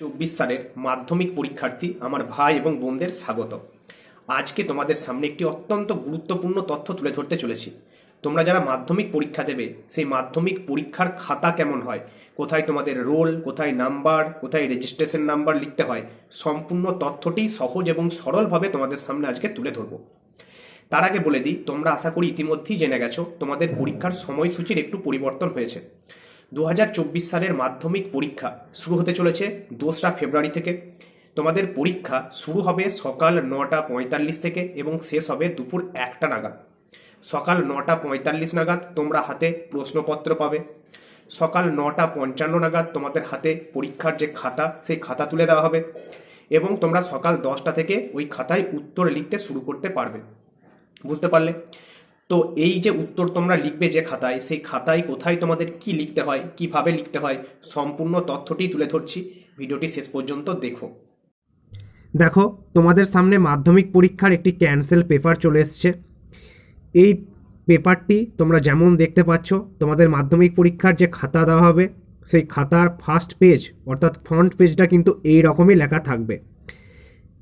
চব্বিশ সালের মাধ্যমিক পরীক্ষার্থী আমার ভাই এবং বোনদের স্বাগত। আজকে তোমাদের সামনে একটি অত্যন্ত গুরুত্বপূর্ণ তথ্য তুলে ধরতে চলেছি। তোমরা যারা মাধ্যমিক পরীক্ষা দেবে, সেই মাধ্যমিক পরীক্ষার খাতা কেমন হয়? কোথায় তোমাদের রোল, কোথায় নাম্বার, কোথায় রেজিস্ট্রেশন নাম্বার লিখতে হয়? সম্পূর্ণ তথ্যটি সহজ এবং সরলভাবে তোমাদের সামনে আজকে তুলে ধরবো। তার আগে বলে দিই, তোমরা আশা করি ইতিমধ্যেই জেনে গেছো, তোমাদের পরীক্ষার সময়সূচির একটু পরিবর্তন হয়েছে। দু হাজার চব্বিশ সালের মাধ্যমিক পরীক্ষা শুরু হতে চলেছে দোসরা ফেব্রুয়ারি থেকে। তোমাদের পরীক্ষা শুরু হবে সকাল নটা পঁয়তাল্লিশ থেকে এবং শেষ হবে দুপুর একটা নাগাদ। সকাল নটা পঁয়তাল্লিশ নাগাদ তোমরা হাতে প্রশ্নপত্র পাবে। সকাল নটা পঞ্চান্ন নাগাদ তোমাদের হাতে পরীক্ষার যে খাতা, সেই খাতা তুলে দেওয়া হবে এবং তোমরা সকাল দশটা থেকে ওই খাতায় উত্তর লিখতে শুরু করতে পারবে। বুঝতে পারলে? তো এই যে উত্তর তোমরা লিখবে যে খাতায়, সেই খাতায় কোথায় তোমাদের কি লিখতে হয়, কীভাবে লিখতে হয়, সম্পূর্ণ তথ্যটি তুলে ধরছি। ভিডিওটি শেষ পর্যন্ত দেখো। দেখো, তোমাদের সামনে মাধ্যমিক পরীক্ষার একটি ক্যান্সেল পেপার চলে এসছে। এই পেপারটি তোমরা যেমন দেখতে পাচ্ছ, তোমাদের মাধ্যমিক পরীক্ষার যে খাতা দেওয়া হবে, সেই খাতার ফার্স্ট পেজ অর্থাৎ ফ্রন্ট পেজটা কিন্তু এই রকমই লেখা থাকবে।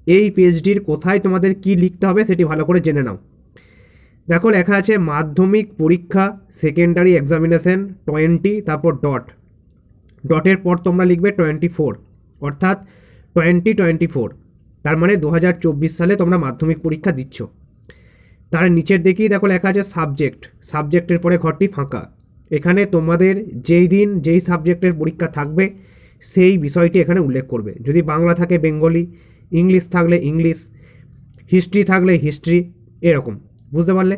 এই পেজটির কোথায় তোমাদের কি লিখতে হবে, সেটি ভালো করে জেনে নাও। দেখো লেখা আছে মাধ্যমিক পরীক্ষা সেকেন্ডারি এক্সামিনেশন টোয়েন্টি তারপর ডট ডটের পর তোমরা লিখবে টোয়েন্টি ফোর অর্থাৎ টোয়েন্টি টোয়েন্টি ফোর তার মানে দু হাজার চব্বিশ সালে তোমরা মাধ্যমিক পরীক্ষা দিচ্ছ। তার নিচের দিকেই দেখো লেখা আছে সাবজেক্ট সাবজেক্টের পরে ঘরটি ফাঁকা। এখানে তোমাদের যেই দিন যেই সাবজেক্টের পরীক্ষা থাকবে, সেই বিষয়টি এখানে উল্লেখ করবে। যদি বাংলা থাকে বেঙ্গলি, ইংলিশ থাকলে ইংলিশ, হিস্ট্রি থাকলে হিস্ট্রি, এরকম। বুঝতে পারলে?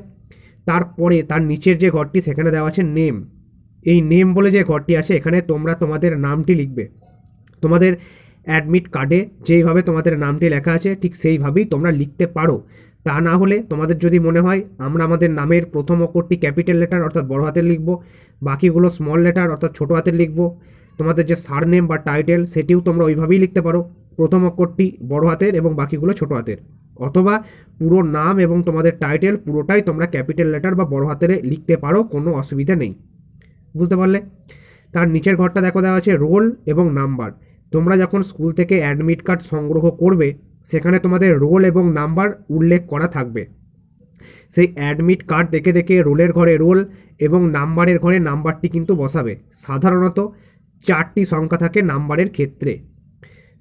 তারপরে তার নিচের যে ঘরটি, সেখানে দেওয়া আছে নেম এই নেম বলে যে ঘরটি আছে, এখানে তোমরা তোমাদের নামটি লিখবে। তোমাদের অ্যাডমিট কার্ডে যেইভাবে তোমাদের নামটি লেখা আছে, ঠিক সেইভাবেই তোমরা লিখতে পারো। তা না হলে তোমাদের যদি মনে হয়, আমরা আমাদের নামের প্রথম অক্ষরটি ক্যাপিটাল লেটার অর্থাৎ বড় হাতের লিখব, বাকিগুলো স্মল লেটার অর্থাৎ ছোটো হাতের লিখব, তোমাদের যে সারনেম বা টাইটেল সেটিও তোমরা ওইভাবেই লিখতে পারো। প্রথম অক্ষরটি বড় হাতের এবং বাকিগুলো ছোটো হাতের। অথবা পুরো নাম এবং তোমাদের টাইটেল পুরোটাই তোমরা ক্যাপিটাল লেটার বা বড় হাতের লিখতে পারো, কোনো অসুবিধা নেই। বুঝতে পারলে? তার নিচের ঘরটা দেখো, দেওয়া আছে রোল এবং নাম্বার তোমরা যখন স্কুল থেকে অ্যাডমিট কার্ড সংগ্রহ করবে, সেখানে তোমাদের রোল এবং নাম্বার উল্লেখ করা থাকবে। সেই অ্যাডমিট কার্ড দেখে দেখে রোলের ঘরে রোল এবং নাম্বারের ঘরে নাম্বারটি কিন্তু বসাবে। সাধারণত চারটি সংখ্যা থাকে নাম্বারের ক্ষেত্রে।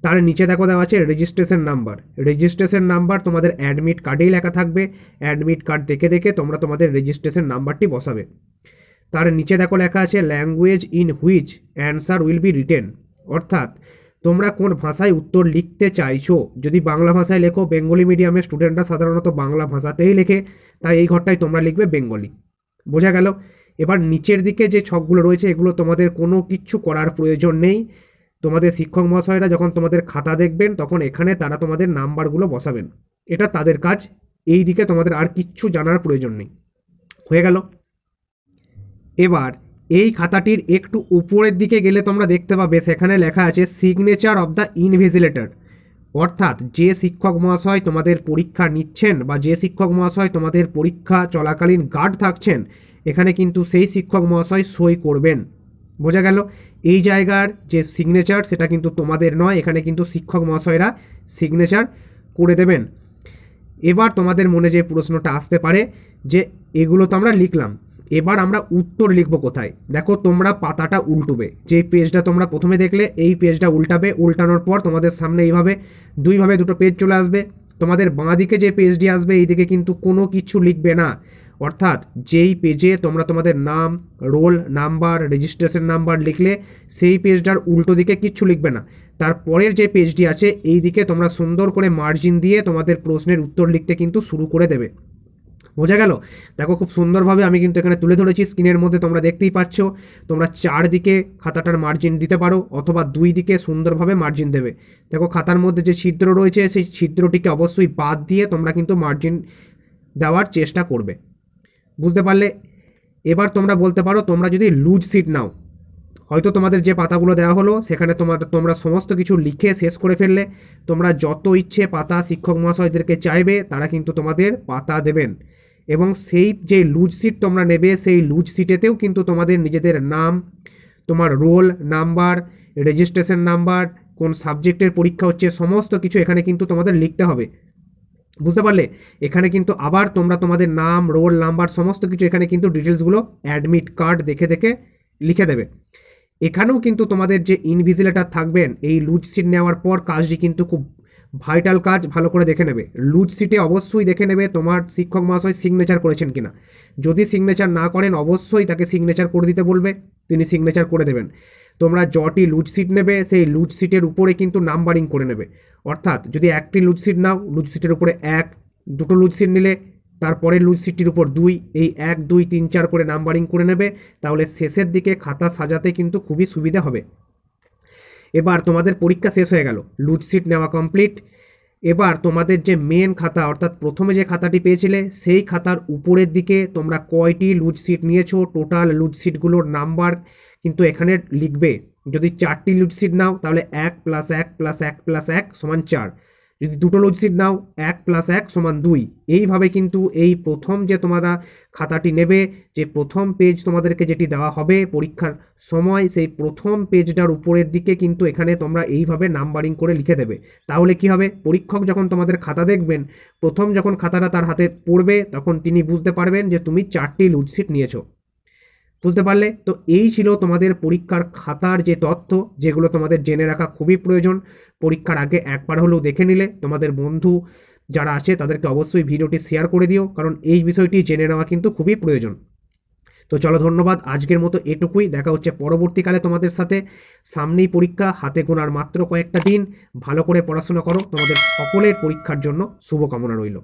তার নিচে দেখো দেওয়া আছে রেজিস্ট্রেশন নাম্বার রেজিস্ট্রেশন নাম্বার তোমাদের অ্যাডমিট কার্ডেই লেখা থাকবে। অ্যাডমিট কার্ড দেখে দেখে তোমরা তোমাদের রেজিস্ট্রেশন নাম্বারটি বসাবে। তার নিচে দেখো লেখা আছে language in which answer will be written অর্থাৎ তোমরা কোন ভাষায় উত্তর লিখতে চাইছো? যদি বাংলা ভাষায় লেখো, বেঙ্গলি মিডিয়ামের স্টুডেন্টরা সাধারণত বাংলা ভাষাতেই লেখে, তাই এই ঘরটায় তোমরা লিখবে বেঙ্গলি। বোঝা গেল? এবার নিচের দিকে যে ছকগুলো রয়েছে, এগুলো তোমাদের কোনো কিচ্ছু করার প্রয়োজন নেই। তোমাদের শিক্ষক মহাশয়রা যখন তোমাদের খাতা দেখবেন, তখন এখানে তারা তোমাদের নাম্বারগুলো বসাবেন। এটা তাদের কাজ, এই দিকে তোমাদের আর কিচ্ছু জানার প্রয়োজন নেই। হয়ে গেল। এবার, এই খাতাটির একটু উপরের দিকে গেলে তোমরা দেখতে পাবে, সেখানে লেখা আছে সিগনেচার অব দ্য ইনভিজিলেটর অর্থাৎ, যে শিক্ষক মহাশয় তোমাদের পরীক্ষা নিচ্ছেন বা যে শিক্ষক মহাশয় তোমাদের পরীক্ষা চলাকালীন গার্ড থাকছেন, এখানে কিন্তু সেই শিক্ষক মহাশয় সই করবেন। বোঝা গেল। এই জায়গার যে সিগনেচার সেটা কিন্তু তোমাদের নয়, এখানে কিন্তু শিক্ষক মহাশয়রা সিগনেচার করে দেবেন। এবার তোমাদের মনে যে প্রশ্নটা আসতে পারে যে এগুলো তো আমরা লিখলাম, এবার আমরা উত্তর লিখব কোথায়? দেখো তোমরা পাতাটা উল্টবে যে পেজটা তোমরা প্রথমে দেখলে এই পেজটা উল্টাবে, উল্টানোর পর তোমাদের সামনে এইভাবে দুইভাবে দুটো পেজ চলে আসবে। তোমাদের বাঁ দিকে যে পেজটি আসবে এই দিকে কিন্তু কোনো কিছু লিখবে না। অর্থাৎ যেই পেজে তোমরা তোমাদের নাম রোল নাম্বার রেজিস্ট্রেশন নাম্বার লিখলে সেই পেজটার উল্টো দিকে কিচ্ছু লিখবে না। তারপরের যে পেজটি আছে, এই দিকে তোমরা সুন্দর করে মার্জিন দিয়ে তোমাদের প্রশ্নের উত্তর লিখতে কিন্তু শুরু করে দেবে। বোঝা গেল? দেখো খুব সুন্দরভাবে আমি কিন্তু এখানে তুলে ধরেছি স্ক্রিনের মধ্যে তোমরা দেখতেই পাচ্ছ। তোমরা চারদিকে খাতাটার মার্জিন দিতে পারো, অথবা দুই দিকে সুন্দরভাবে মার্জিন দেবে। দেখো খাতার মধ্যে যে ছিদ্র রয়েছে, সেই ছিদ্রটিকে অবশ্যই বাদ দিয়ে তোমরা কিন্তু মার্জিন দেওয়ার চেষ্টা করবে। বুঝতে পারলে? এবার তোমরা বলতে পারো, তোমরা যদি লুজ সিট নাও, হয়তো তোমাদের যে পাতাগুলো দেওয়া হলো, সেখানে তোমার, তোমরা সমস্ত কিছু লিখে শেষ করে ফেললে, তোমরা যত ইচ্ছে পাতা শিক্ষক মহাশয়দেরকে চাইবে, তারা কিন্তু তোমাদের পাতা দেবেন। এবং সেই যে লুজ সিট তোমরা নেবে, সেই লুজ সিটেতেও কিন্তু তোমাদের নিজেদের নাম, তোমার রোল নাম্বার রেজিস্ট্রেশন নাম্বার কোন সাবজেক্টের পরীক্ষা হচ্ছে, সমস্ত কিছু এখানে কিন্তু তোমাদের লিখতে হবে। বুঝতে পারলে? এখানে কিন্তু আবার তোমরা তোমাদের নাম, রোল নাম্বার, সমস্ত কিছু এখানে কিন্তু ডিটেলসগুলো অ্যাডমিট কার্ড দেখে দেখে লিখে দেবে। এখানেও কিন্তু তোমাদের যে ইনভিজিলেটার থাকবেন এই লুজ সিট নেওয়ার পর কাজটি কিন্তু খুব ভাইটাল কাজ, ভালো করে দেখে নেবে। লুজ সিটে অবশ্যই দেখে নেবে তোমার শিক্ষক মহাশয় সিগনেচার করেছেন কিনা। যদি সিগনেচার না করেন, অবশ্যই তাকে সিগনেচার করে দিতে বলবে, তিনি সিগনেচার করে দেবেন। তোমরা যটি লুজ সিট নেবে, সেই লুজ সিটের উপরে কিন্তু নাম্বারিং করে নেবে। অর্থাৎ যদি একটি লুজ সিট নাও লুজ সিটের উপরে এক, দুটো লুজ সিট নিলে তারপরে লুজ সিটটির উপর দুই, এই এক, দুই, তিন, চার করে নাম্বারিং করে নেবে, তাহলে শেষের দিকে খাতা সাজাতে কিন্তু খুবই সুবিধা হবে। এবার তোমাদের পরীক্ষা শেষ হয়ে গেল লুজ সিট নেওয়া কমপ্লিট এবার তোমাদের যে মেন খাতা, অর্থাৎ প্রথমে যে খাতাটি পেয়েছিলে, সেই খাতার উপরের দিকে তোমরা কয়টি লুজ সিট নিয়েছো টোটাল লুজ সিটগুলোর নাম্বার কিন্তু এখানে লিখবে, যদি চারটি লুজ সিট নাও, তাহলে এক প্লাস এক প্লাস এক প্লাস এক সমান চার। যদি দুটো লুজ সিট নাও, এক প্লাস এক সমান দুই। এইভাবে কিন্তু এই প্রথম যে তোমরা খাতাটি নেবে, যে প্রথম পেজ তোমাদেরকে যেটি দেওয়া হবে পরীক্ষার সময়, সেই প্রথম পেজটার উপরের দিকে কিন্তু এখানে তোমরা এইভাবে নাম্বারিং করে লিখে দেবে। তাহলে কি হবে? পরীক্ষক যখন তোমাদের খাতা দেখবেন, প্রথম যখন খাতাটা তার হাতে পড়বে, তখন তিনি বুঝতে পারবেন যে তুমি চারটি লুজ সিট নিয়েছো। বুঝতে পারলে? তো এই ছিল তোমাদের পরীক্ষার খাতার যে তথ্য, যেগুলো তোমাদের জেনে রাখা খুবই প্রয়োজন। পরীক্ষার আগে একবার হলেও দেখে নিলে তোমাদের বন্ধু যারা আছে, তাদেরকে অবশ্যই ভিডিওটি শেয়ার করে দিও, কারণ এই বিষয়টি জেনে নেওয়া কিন্তু খুবই প্রয়োজন। তো চলো, ধন্যবাদ। আজকের মতো এটুকুই। দেখা হচ্ছে পরবর্তীকালে তোমাদের সাথে। সামনেই পরীক্ষা, হাতে গোনার মাত্র কয়েকটা দিন। ভালো করে পড়াশোনা করো। তোমাদের সকলের পরীক্ষার জন্য শুভকামনা রইল।